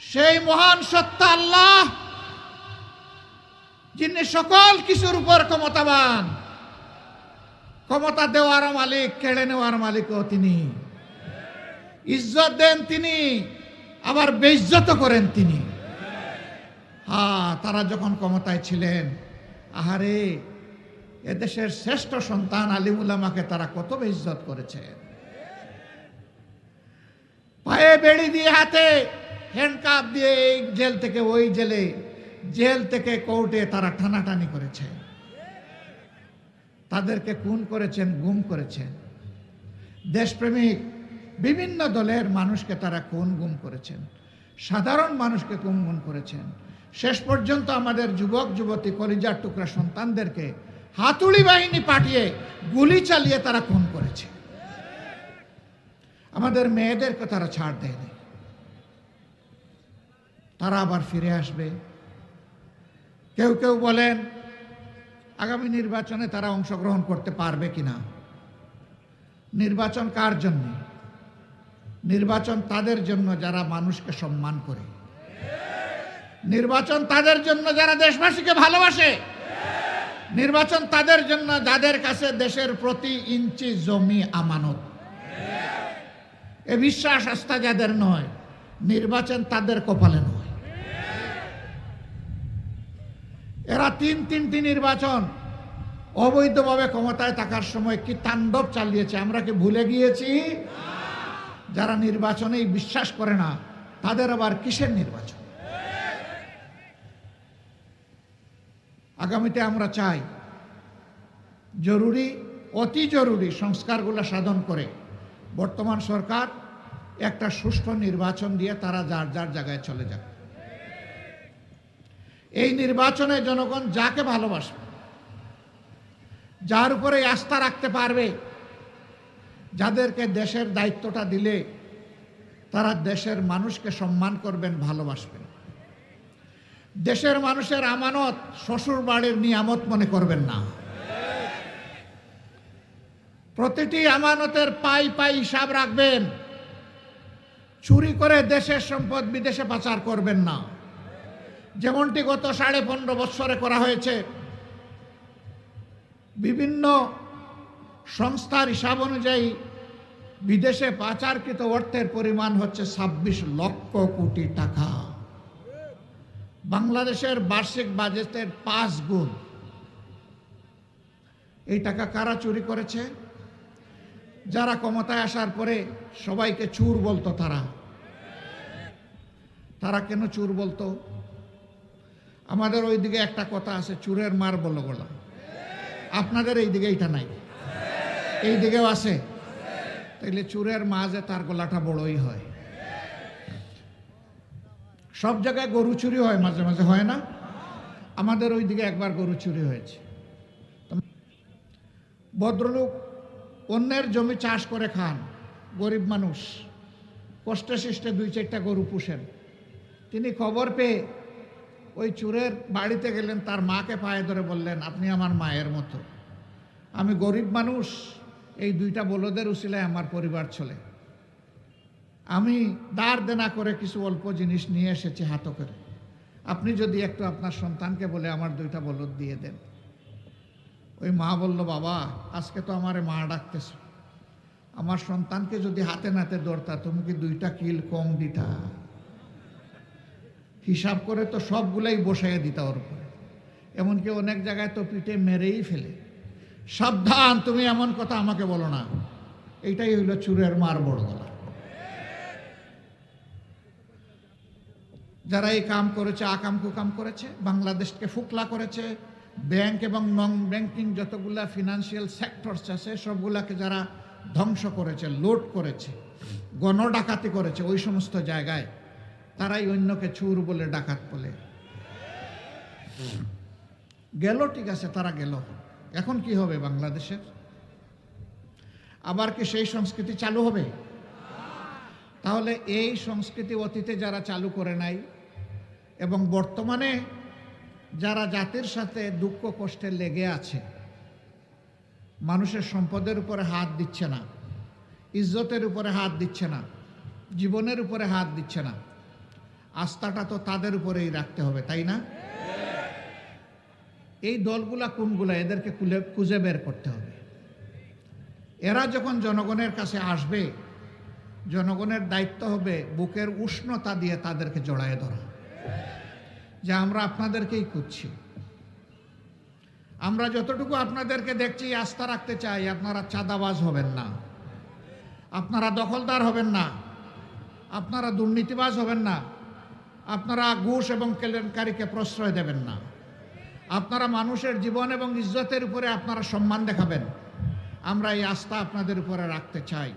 সেই মহান সত্তা আল্লাহ, যিনি সকল কিছুর উপর ক্ষমতাবান। ক্ষমতা দেওয়ার মালিক, কেড়ে নেওয়ার মালিকও তিনি। ইজ্জত দেন তিনি, আবার বেইজ্জত করেন তিনি। হ্যাঁ তারা যখন ক্ষমতায় ছিলেন, আহারে, এদেশের শ্রেষ্ঠ সন্তান আলিমুল্লামাকে তারা কত বেইজ্জত করেছেন পায়ে বেড়ি দিয়ে হাতে হ্যান্ডকাপ দিয়ে এই জেল থেকে, ওই জেলে, জেল থেকে কোর্টে তারা টানাটানি করেছে। তাদেরকে খুন করেছেন, গুম করেছেন। দেশপ্রেমিক বিভিন্ন দলের মানুষকে তারা খুন গুম করেছেন। সাধারণ মানুষকে খুন গুম করেছেন। শেষ পর্যন্ত আমাদের যুবক, যুবতী, কলিজার টুকরা সন্তানদেরকে হাতুড়ি বাহিনী পাঠিয়ে গুলি চালিয়ে তারা খুন করেছে। আমাদের মেয়েদেরকে তারা ছাড় দেয়নি। তারা আবার ফিরে আসবে। কেউ কেউ বলেন, আগামী নির্বাচনে তারা অংশগ্রহণ করতে পারবে কিনা? নির্বাচন কার জন্য? নির্বাচন তাদের জন্য যারা মানুষকে সম্মান করে। নির্বাচন তাদের জন্য যারা দেশবাসীকে ভালোবাসে। নির্বাচন তাদের জন্য যাদের কাছে দেশের প্রতি ইঞ্চি জমি আমানত। এ বিশ্বাস আস্থা যাদের নয়, নির্বাচন তাদের কপালে নয়। এরা তিন তিনটি নির্বাচন অবৈধভাবে ক্ষমতায় থাকার সময় কি তাণ্ডব চালিয়েছে? আমরা কি ভুলে গিয়েছি? যারা নির্বাচনেই বিশ্বাস করে না, তাদের আবার কিসের নির্বাচন? আগামীতে আমরা চাই জরুরি, অতি জরুরি সংস্কারগুলো সাধন করে বর্তমান সরকার একটা সুষ্ঠু নির্বাচন দিয়ে তারা যার যার জায়গায় চলে যাবে এই নির্বাচনে জনগণ যাকে ভালোবাসবে, যার উপরে আস্থা রাখতে পারবে, যাদেরকে দেশের দায়িত্বটা দিলে তারা দেশের মানুষকে সম্মান করবেন, ভালোবাসবেন। দেশের মানুষের আমানত শ্বশুর বাড়ির নিয়ামত মনে করবেন না। প্রতিটি আমানতের পাই পাই হিসাব রাখবেন। চুরি করে দেশের সম্পদ বিদেশে পাচার করবেন না। যেমনটি গত সাড়ে পনেরো বৎসরে করা হয়েছে, বিভিন্ন সংস্থার হিসাব অনুযায়ী বিদেশে পাচারকৃত অর্থের পরিমাণ হচ্ছে ছাব্বিশ লক্ষ কোটি টাকা। বাংলাদেশের বার্ষিক বাজেটের পাঁচ গুণ। এই টাকা কারা চুরি করেছে? যারা ক্ষমতায় আসার পরে সবাইকে চুর বলতো তারা। তারা কেন চুর বলতো? আমাদের ওইদিকে একটা কথা আছে, চুরের মার বলো বলা আপনাদের এই দিকে এইটা নাই। এই দিকেও আছে। তাইলে চুরের মা যে তার গলাটা বড়ই হয়। সব জায়গায় গরু চুরি হয়, মাঝে মাঝে হয় না। আমাদের ওই দিকে একবার গরু চুরি হয়েছে। ভদ্রলোক অন্যের জমি চাষ করে খান, গরিব মানুষ। কষ্টে সৃষ্টে দুই চারটা গরু পুষেন। তিনি খবর পেয়ে ওই চুরের বাড়িতে গেলেন, তার মাকে পায়ে ধরে বললেন, আপনি আমার মায়ের মতো। আমি গরিব মানুষ, এই দুইটা বলদের উচিলায় আমার পরিবার চলে। আমি দাঁড় দেনা করে কিছু অল্প জিনিস নিয়ে এসেছি হাত করে। আপনি যদি একটু আপনার সন্তানকে বলে আমার দুইটা বলদ দিয়ে দেন। ওই মা বলল, বাবা, আজকে তো আমারে মা ডাকতেছ। আমার সন্তানকে যদি হাতে নাতে দৌড়তা তুমি কি দুইটা কিল কম দিতা? হিসাব করে তো সবগুলাই বসাইয়ে দিতা ওর উপরে। এমনকি অনেক জায়গায় তো পিঠে মেরেই ফেলে। সাবধান, তুমি এমন কথা আমাকে বলো না। এইটাই হইল চুরের মার বড় গলা যারা এই কাম করেছে আকাম কুকাম করেছে, বাংলাদেশকে ফুকলা করেছে, ব্যাংক এবং নন ব্যাংকিং যতগুলা ফিনান্সিয়াল সেক্টরস আছে, সবগুলাকে যারা ধ্বংস করেছে, লোড করেছে, গণডাকাতি করেছে, ওই সমস্ত জায়গায় তারাই অন্যকে চুর বলে, ডাকাত বলে। গেল, ঠিক আছে, তারা গেল। এখন কি হবে বাংলাদেশের আবার কি সেই সংস্কৃতি চালু হবে? তাহলে এই সংস্কৃতি অতীতে যারা চালু করে নাই এবং বর্তমানে যারা জাতির সাথে দুঃখ কষ্টে লেগে আছে, মানুষের সম্পদের উপরে হাত দিচ্ছে না, ইজ্জতের উপরে হাত দিচ্ছে না, জীবনের উপরে হাত দিচ্ছে না আস্থাটা তো তাদের উপরেই রাখতে হবে, তাই না? এই দলগুলা কোনগুলা? এদেরকে খুলে, খুঁজে বের করতে হবে। এরা যখন জনগণের কাছে আসবে, জনগণের দায়িত্ব হবে বুকের উষ্ণতা দিয়ে তাদেরকে জড়ায় ধরা। যে আমরা আপনাদেরকেই খুঁজছি। আমরা যতটুকু আপনাদেরকে দেখছি, আস্থা রাখতে চাই, আপনারা চাঁদাবাজ হবেন না। আপনারা দখলদার হবেন না। আপনারা দুর্নীতিবাজ হবেন না। আপনারা ঘুষ এবং কেলেঙ্কারিকে প্রশ্রয় দেবেন না। আপনারা মানুষের জীবন এবং ইজ্জতের উপরে আপনারা সম্মান দেখাবেন। আমরা এই আস্থা আপনাদের উপরে রাখতে চাই।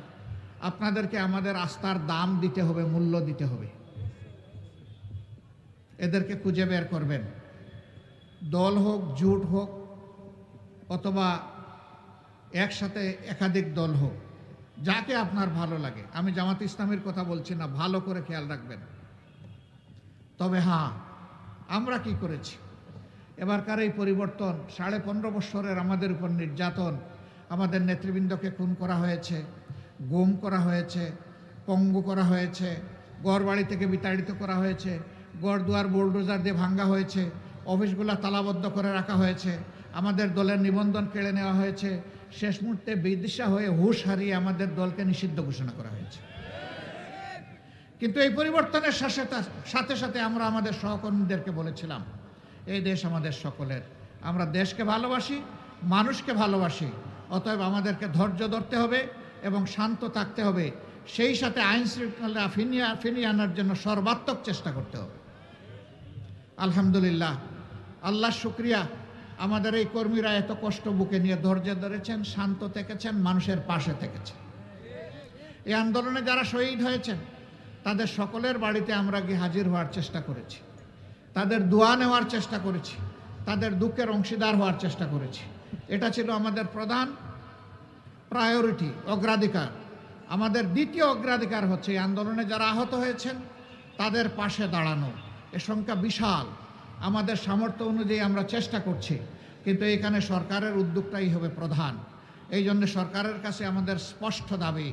আপনাদেরকে আমাদের আস্থার দাম দিতে হবে, মূল্য দিতে হবে। এদেরকে খুঁজে বের করবেন। দল হোক, জোট হোক, অথবা একসাথে একাধিক দল হোক, যাকে আপনার ভালো লাগে। আমি জামাত ইসলামের কথা বলছি না, ভালো করে খেয়াল রাখবেন। তবে হ্যাঁ আমরা কি করেছি? এবারকার এই পরিবর্তন সাড়ে পনেরো বৎসরের আমাদের উপর নির্যাতন, আমাদের নেতৃবৃন্দকে খুন করা হয়েছে, গুম করা হয়েছে, পঙ্গু করা হয়েছে, গড়বাড়ি থেকে বিতাড়িত করা হয়েছে গড় দুয়ার বোলডোজার দিয়ে ভাঙ্গা হয়েছে, অফিসগুলো তালাবদ্ধ করে রাখা হয়েছে, আমাদের দলের নিবন্ধন কেড়ে নেওয়া হয়েছে, শেষ মুহূর্তে বিদিশা হয়ে হুশ হারিয়ে আমাদের দলকে নিষিদ্ধ ঘোষণা করা হয়েছে। কিন্তু এই পরিবর্তনের সাথে সাথে সাথে আমরা আমাদের সহকর্মীদেরকে বলেছিলাম, এই দেশ আমাদের সকলের। আমরা দেশকে ভালোবাসি, মানুষকে ভালোবাসি, অতএব আমাদেরকে ধৈর্য ধরতে হবে এবং শান্ত থাকতে হবে। সেই সাথে আইন শৃঙ্খলা ফিনিয়ে ফিনিয়ে আনার জন্য সর্বাত্মক চেষ্টা করতে হবে। আলহামদুলিল্লাহ আল্লাহ শুক্রিয়া। আমাদের এই কর্মীরা এত কষ্ট বুকে নিয়ে ধৈর্য ধরেছেন, শান্ত থেকেছেন, মানুষের পাশে থেকেছেন। এই আন্দোলনে যারা শহীদ হয়েছেন তাদের সকলের বাড়িতে আমরা গিয়ে হাজির হওয়ার চেষ্টা করেছি। তাদের দোয়া নেওয়ার চেষ্টা করেছি। তাদের দুঃখের অংশীদার হওয়ার চেষ্টা করেছি। এটা ছিল আমাদের প্রধান প্রায়োরিটি অগ্রাধিকার। আমাদের দ্বিতীয় অগ্রাধিকার হচ্ছে এই আন্দোলনে যারা আহত হয়েছেন, তাদের পাশে দাঁড়ানো। এ সংখ্যা বিশাল। আমাদের সামর্থ্য অনুযায়ী আমরা চেষ্টা করছি, কিন্তু এখানে সরকারের উদ্যোগটাই হবে প্রধান। এই জন্য সরকারের কাছে আমাদের স্পষ্ট দাবি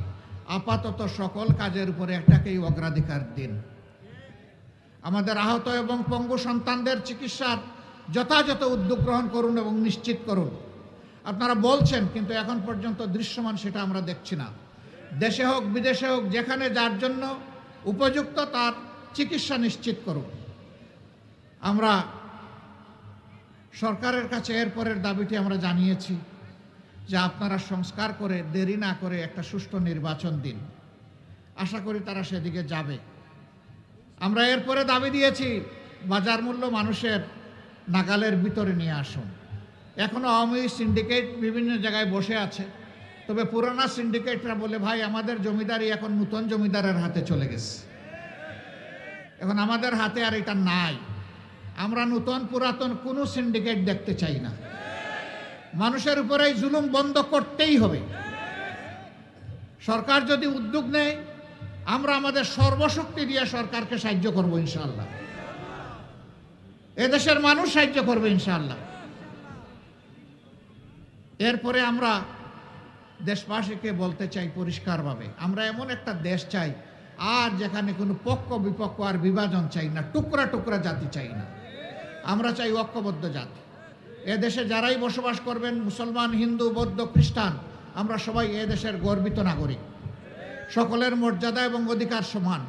আপাতত সকল কাজের উপরে একটাকেই অগ্রাধিকার দিন। আমাদের আহত এবং পঙ্গু সন্তানদের চিকিৎসার যথাযথ উদ্যোগ গ্রহণ করুন এবং নিশ্চিত করুন। আপনারা বলছেন, কিন্তু এখন পর্যন্ত দৃশ্যমান সেটা আমরা দেখছি না। দেশে হোক, বিদেশে হোক, যেখানে যার জন্য উপযুক্ত তার চিকিৎসা নিশ্চিত করুন। আমরা সরকারের কাছে এরপরের দাবিটি আমরা জানিয়েছি। যে আপনারা সংস্কার করে দেরি না করে একটা সুষ্ঠু নির্বাচন দিন। আশা করি তারা সেদিকে যাবে। আমরা এরপরে দাবি দিয়েছি, বাজার মূল্য মানুষের নাগালের ভিতরে নিয়ে আসুন। এখনও আওয়ামী সিন্ডিকেট বিভিন্ন জায়গায় বসে আছে। তবে পুরানা সিন্ডিকেটরা বলে, ভাই, আমাদের জমিদারি এখন নূতন জমিদারের হাতে চলে গেছে। এখন আমাদের হাতে আর এটা নাই। আমরা নূতন পুরাতন কোনো সিন্ডিকেট দেখতে চাই না। মানুষের উপরে এই জুলুম বন্ধ করতেই হবে। সরকার যদি উদ্যোগ নেয়, আমরা আমাদের সর্বশক্তি দিয়ে সরকারকে সাহায্য করব ইনশাআল্লাহ। এদেশের মানুষ সাহায্য করবে ইনশাআল্লাহ। এরপরে আমরা দেশবাসীকে বলতে চাই পরিষ্কারভাবে, আমরা এমন একটা দেশ চাই, আর যেখানে কোনো পক্ষ বিপক্ষ আর বিভাজন চাই না, টুকরা টুকরা জাতি চাই না। আমরা চাই ঐক্যবদ্ধ জাতি। এদেশে যারাই বসবাস করবেন, মুসলমান, হিন্দু, বৌদ্ধ, খ্রিস্টান, আমরা সবাই এদেশের গর্বিত নাগরিক। সকলের মর্যাদা এবং অধিকার সমান।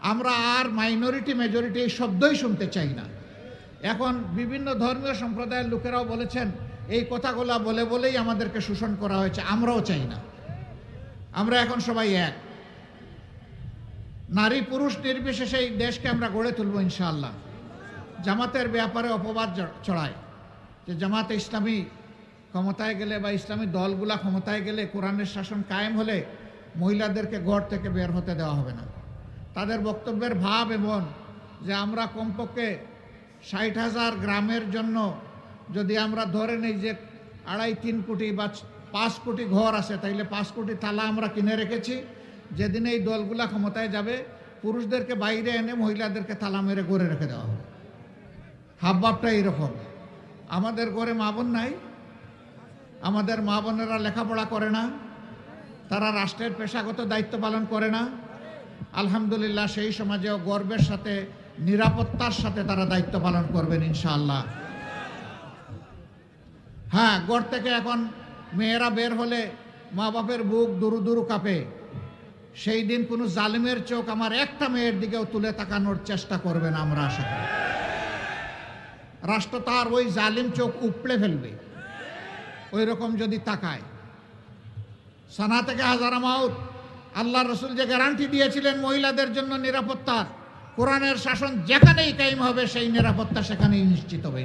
আমরা আর মাইনরিটি মেজরিটি এই শব্দই শুনতে চাই না। এখন বিভিন্ন ধর্মীয় সম্প্রদায়ের লোকেরাও বলেছেন, এই কথাগুলা বলে বলেই আমাদেরকে শোষণ করা হয়েছে, আমরাও চাই না। আমরা এখন সবাই এক। নারী পুরুষ নির্বিশেষে এই দেশকে আমরা গড়ে তুলব ইনশাআল্লাহ। জামাতের ব্যাপারে অপবাদ ছড়ায়। যে জামাতে ইসলামী ক্ষমতায় গেলে বা ইসলামী দলগুলা ক্ষমতায় গেলে কোরআনের শাসন কায়েম হলে মহিলাদেরকে ঘর থেকে বের হতে দেওয়া হবে না। তাদের বক্তব্যের ভাব এবং যে আমরা কমপক্ষে ষাট হাজার গ্রামের জন্য যদি আমরা ধরে নেই যে আড়াই, তিন কোটি বা পাঁচ কোটি ঘর আছে, তাইলে পাঁচ কোটি তালা আমরা কিনে রেখেছি। যেদিন এই দলগুলা ক্ষমতায় যাবে, পুরুষদেরকে বাইরে এনে মহিলাদেরকে তালা মেরে গড়ে রেখে দেওয়া হবে। হাবভাবটা এইরকম। আমাদের ঘরে মা বোন নাই, আমাদের মা বোনেরা লেখাপড়া করে না, তারা রাষ্ট্রের পেশাগত দায়িত্ব পালন করে না। আলহামদুলিল্লাহ, সেই সমাজেও গর্বের সাথে, নিরাপত্তার সাথে তারা দায়িত্ব পালন করবেন ইনশাআল্লাহ। হ্যাঁ গড় থেকে এখন মেয়েরা বের হলে মা বাপের বুক দুরু দুরু কাঁপে। সেই দিন কোনো জালিমের চোখ আমার একটা মেয়ের দিকেও তুলে তাকানোর চেষ্টা করবে না আমরা আশা করি। রাষ্ট্র তার ওই জালিম চোখ উপড়ে ফেলবে। ওই রকম যদি তাকায়। সানা থেকে হাজারা মাউত আল্লাহ রসুল যে গ্যারান্টি দিয়েছিলেন মহিলাদের জন্য নিরাপত্তার, কোরআনের শাসন যেখানেই কাইম হবে সেই নিরাপত্তা সেখানেই নিশ্চিত হবে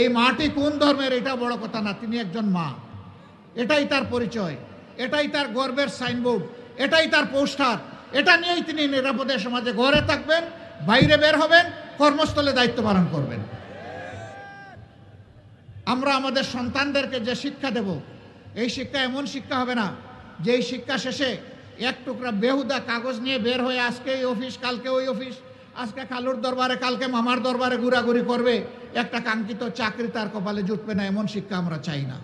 এই মাটি কোন ধর্মের এটা বড় কথা না, তিনি একজন মা। এটাই তার পরিচয়, এটাই তার গর্বের সাইনবোর্ড, এটাই তার পোস্টার, এটা নিয়েই তিনি নিরাপদে সমাজে ঘরে থাকবেন, বাইরে বের হবেন কর্মস্থলে দায়িত্ব পালন করবেন। আমরা আমাদের সন্তানদেরকে যে শিক্ষা দেব, এই শিক্ষা এমন শিক্ষা হবে না যে এই শিক্ষা শেষে এক টুকরা বেহুদা কাগজ নিয়ে বের হয়ে আজকে এই অফিস, কালকে ওই অফিস, আজকে কালুর দরবারে, কালকে মামার দরবারে ঘোরাঘুরি করবে, একটা কাঙ্ক্ষিত চাকরি তার কপালে জুটবে না, এমন শিক্ষা আমরা চাই না।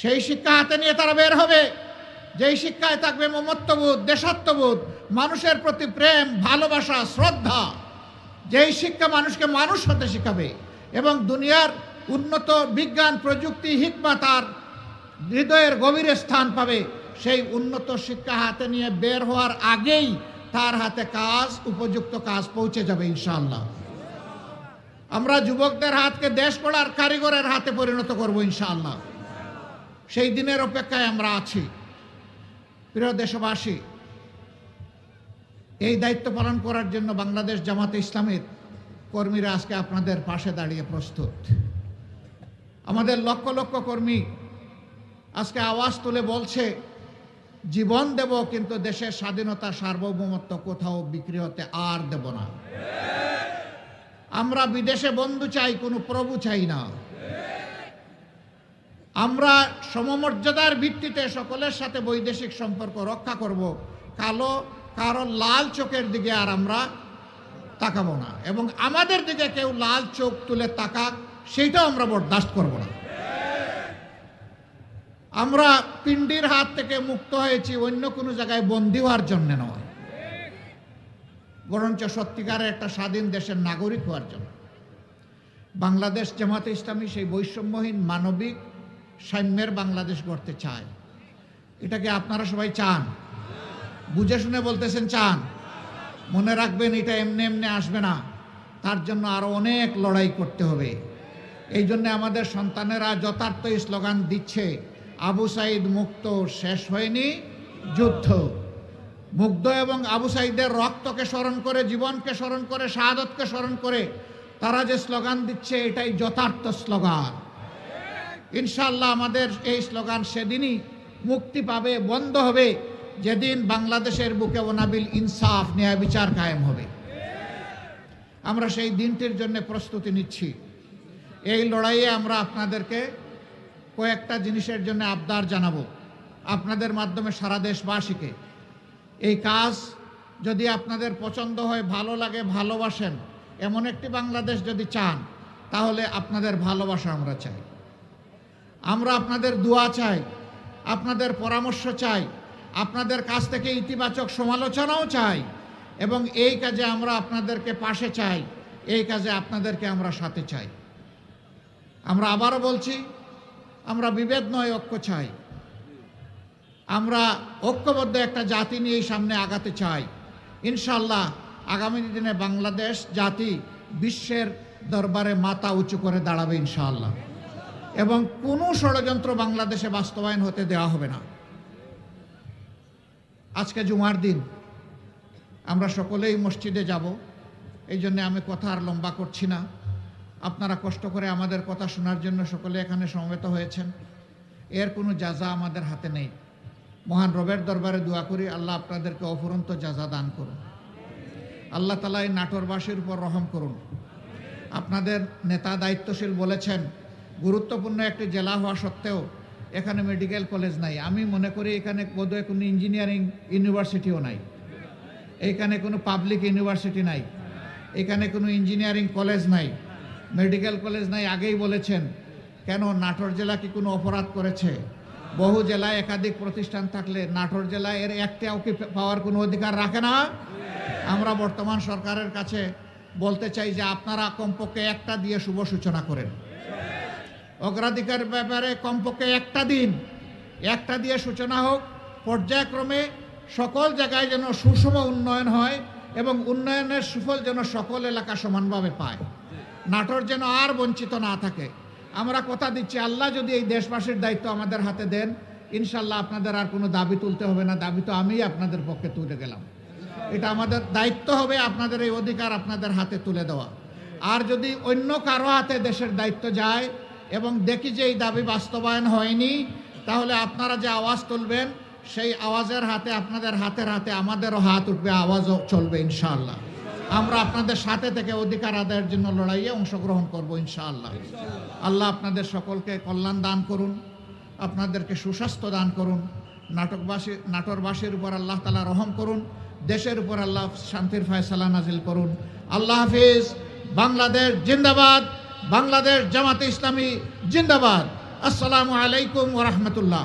সেই শিক্ষা হাতে নিয়ে তারা বের হবে, যেই শিক্ষায় থাকবে মমত্ববোধ দেশাত্মবোধ মানুষের প্রতি প্রেম, ভালোবাসা, শ্রদ্ধা। যেই শিক্ষা মানুষকে মানুষ হতে শেখাবে এবং দুনিয়ার উন্নত বিজ্ঞান, প্রযুক্তি, হিকমা তার হৃদয়ের গভীরে স্থান পাবে, সেই উন্নত শিক্ষা হাতে নিয়ে বের হওয়ার আগেই তার হাতে কাজ, উপযুক্ত কাজ পৌঁছে যাবে ইনশাআল্লাহ। আমরা যুবকদের হাতকে দেশ গড়ার কারিগরের হাতে পরিণত করব ইনশাআল্লাহ। সেই দিনের অপেক্ষায় আমরা আছি। প্রিয় দেশবাসী এই দায়িত্ব পালন করার জন্য বাংলাদেশ জামাতে ইসলামের কর্মীরা আজকে আপনাদের পাশে দাঁড়িয়ে প্রস্তুত। আমাদের লক্ষ লক্ষ কর্মী আজকে আওয়াজ তুলে বলছে, জীবন দেব কিন্তু দেশের স্বাধীনতা সার্বভৌমত্ব কোথাও বিক্রি হতে আর দেব না। আমরা বিদেশে বন্ধু চাই, কোনো প্রভু চাই না। আমরা সমমর্যাদার ভিত্তিতে সকলের সাথে বৈদেশিক সম্পর্ক রক্ষা করব। কালো কারও লাল চোখের দিকে আর আমরা তাকাবো না। এবং আমাদের দিকে কেউ লাল চোখ তুলে তাকাক, সেইটাও আমরা বরদাস্ত করব না। আমরা পিণ্ডির হাত থেকে মুক্ত হয়েছি, অন্য কোনো জায়গায় বন্দী হওয়ার জন্য নয়। বরঞ্চ সত্যিকারের একটা স্বাধীন দেশের নাগরিক হওয়ার জন্য। বাংলাদেশ জামাতে ইসলামী সেই বৈষম্যহীন মানবিক সাম্যের বাংলাদেশ গড়তে চায়। এটাকে আপনারা সবাই চান। বুঝে শুনে বলতেছেন, চান। মনে রাখবেন, এটা এমনি এমনি আসবে না। তার জন্য আরও অনেক লড়াই করতে হবে। এই জন্য আমাদের সন্তানেরা যথার্থ স্লোগান দিচ্ছে, আবু সাইদ মুক্ত শেষ হয়নি, যুদ্ধ। মুগ্ধ এবং আবু সাইদের রক্তকে স্মরণ করে, জীবনকে স্মরণ করে, শাহাদতকে স্মরণ করে তারা যে স্লোগান দিচ্ছে, এটাই যথার্থ স্লোগান। ইনশাল্লাহ আমাদের এই স্লোগান সেদিনই মুক্তি পাবে, বন্ধ হবে। যেদিন বাংলাদেশের বুকে অনাবিল ইনসাফ, ন্যায় বিচার কায়েম হবে। আমরা সেই দিনটির জন্য প্রস্তুতি নিচ্ছি। এই লড়াইয়ে আমরা আপনাদেরকে কয়েকটা জিনিসের জন্য আবদার জানাব। আপনাদের মাধ্যমে সারা দেশবাসীকে। এই কাজ যদি আপনাদের পছন্দ হয়, ভালো লাগে, ভালোবাসেন, এমন একটি বাংলাদেশ যদি চান, তাহলে আপনাদের ভালোবাসা আমরা চাই। আমরা আপনাদের দোয়া চাই, আপনাদের পরামর্শ চাই আপনাদের কাছ থেকে ইতিবাচক সমালোচনাও চাই এবং এই কাজে আমরা আপনাদেরকে পাশে চাই, এই কাজে আপনাদেরকে আমরা সাথে চাই। আমরা আবারও বলছি, আমরা বিভেদ নয়, ঐক্য চাই। আমরা ঐক্যবদ্ধ একটা জাতি নিয়েই সামনে আগাতে চাই। ইনশাল্লাহ আগামী দিনে বাংলাদেশ জাতি বিশ্বের দরবারে মাথা উঁচু করে দাঁড়াবে ইনশাআল্লাহ। এবং কোনো ষড়যন্ত্র বাংলাদেশে বাস্তবায়ন হতে দেওয়া হবে না। আজকে জুমার দিন। আমরা সকলেই মসজিদে যাব। এই জন্যে আমি কথা আর লম্বা করছি না। আপনারা কষ্ট করে আমাদের কথা শোনার জন্য সকলে এখানে সমবেত হয়েছেন। এর কোনো যাজা আমাদের হাতে নেই। মহান রবের দরবারে দোয়া করি, আল্লাহ আপনাদেরকে অফুরন্ত যাজা দান করুন। আল্লাহ তালা এই নাটোরবাসীর উপর রহম করুন। আপনাদের নেতা দায়িত্বশীল বলেছেন, গুরুত্বপূর্ণ একটি জেলা হওয়া সত্ত্বেও এখানে মেডিকেল কলেজ নাই। আমি মনে করি এখানে বোধহয় কোনো ইঞ্জিনিয়ারিং ইউনিভার্সিটিও নাই। এখানে কোনো পাবলিক ইউনিভার্সিটি নাই। এখানে কোনো ইঞ্জিনিয়ারিং কলেজ নাই। মেডিকেল কলেজ নাই আগেই বলেছেন। কেন, নাটোর জেলা কি কোনো অপরাধ করেছে? বহু জেলায় একাধিক প্রতিষ্ঠান থাকলে নাটোর জেলায় এর একটাও কি পাওয়ার কোনো অধিকার রাখে না? আমরা বর্তমান সরকারের কাছে বলতে চাই যে আপনারা কমপক্ষে একটা দিয়ে শুভ সূচনা করেন। অগ্রাধিকার ব্যাপারে কমপক্ষে একটা দিন, একটা দিয়ে সূচনা হোক, পর্যায়ক্রমে সকল জায়গায় যেন সুষম উন্নয়ন হয় এবং উন্নয়নের সুফল যেন সকল এলাকা সমানভাবে পায়। নাটোর যেন আর বঞ্চিত না থাকে। আমরা কথা দিচ্ছি, আল্লাহ যদি এই দেশবাসীর দায়িত্ব আমাদের হাতে দেন, ইনশাল্লাহ আপনাদের আর কোনো দাবি তুলতে হবে না, দাবি তো আমিই আপনাদের পক্ষে তুলে গেলাম। এটা আমাদের দায়িত্ব হবে আপনাদের এই অধিকার আপনাদের হাতে তুলে দেওয়া। আর যদি অন্য কারও হাতে দেশের দায়িত্ব যায় এবং দেখি যে এই দাবি বাস্তবায়ন হয়নি, তাহলে আপনারা যে আওয়াজ তুলবেন, সেই আওয়াজের হাতে আপনাদের হাতের হাতে আমাদেরও হাত উঠবে, আওয়াজও চলবে ইনশাআল্লাহ। আমরা আপনাদের সাথে থেকে অধিকার আদায়ের জন্য লড়াইয়ে অংশগ্রহণ করব ইনশাআল্লাহ। আল্লাহ আপনাদের সকলকে কল্যাণ দান করুন, আপনাদেরকে সুস্বাস্থ্য দান করুন, নাটকবাসী, নাটোরবাসীর উপর আল্লাহ তালা রহম করুন, দেশের উপর আল্লাহ শান্তির ফয়সালা নাজিল করুন। আল্লাহ হাফিজ, বাংলাদেশ জিন্দাবাদ। বাংলাদেশ জামাতে ইসলামী জিন্দাবাদ। আসসালামু আলাইকুম ওরহমতুল্লাহ